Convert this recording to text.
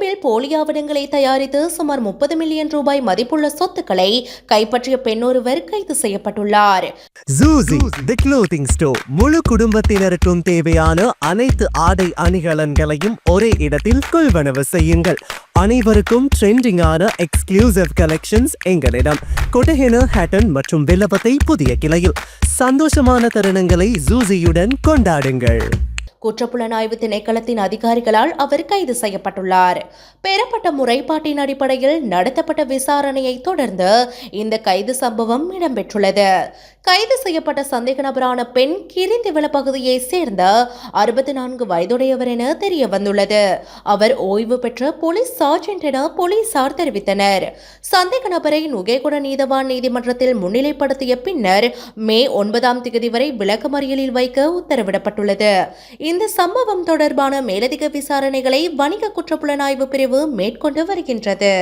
கொழும்பில் போலி ஆவணங்களை தயாரித்து சுமார் முப்பது மில்லியன் ரூபாய் மதிப்புள்ள சொத்துக்களை கைப்பற்றிய பெண்ணொருவர் கைது செய்யப்பட்டுள்ளார். ஜூசி தி க்ளோதிங் ஸ்டோர் முழு குடும்பத்தினருக்கும் தேவையான அனைத்து ஆடை அணிகலன்களையும் ஒரே இடத்தில் கொள்வனவு செய்யுங்கள். அனைவருக்கும் ட்ரெண்டிங்கான எக்ஸ்க்ளூசிவ் கலெக்ஷன்ஸ் எங்களிடம். கொட்டஹென ஹேட்டன் மற்றும் வில்லபத்தை புதிய கிளையில். சந்தோஷமான தருணங்களை ஜூசியுடன் கொண்டாடுங்கள். குற்றப்புலனாய்வு திணைக்களத்தின் அதிகாரிகளால் அவர் கைது செய்யப்பட்டுள்ளார். பெறப்பட்ட முறைப்பாட்டின் அடிப்படையில் நடத்தப்பட்ட விசாரணையை தொடர்ந்து இந்த கைது சம்பவம் இடம்பெற்றுள்ளது. கைது செய்யப்பட்ட சந்தேக நபரான பெண் கிரிந்திவள பகுதியை சேர்ந்த அறுபத்தி நான்கு வயதுடையவர் என தெரிய வந்துள்ளது. அவர் ஓய்வு பெற்ற போலீஸ் சார்ஜென்ட் என போலீசார் தெரிவித்தனர். சந்தேக நபரை நுகேகுட நீதவான் நீதிமன்றத்தில் முன்னிலைப்படுத்திய பின்னர் மே ஒன்பதாம் தேதி வரை விளக்கமறியலில் வைக்க உத்தரவிடப்பட்டுள்ளது. இந்த சம்பவம் தொடர்பான மேலதிக விசாரணைகளை வணிக குற்றப்புலனாய்வு பிரிவு மேற்கொண்டு வருகின்றது.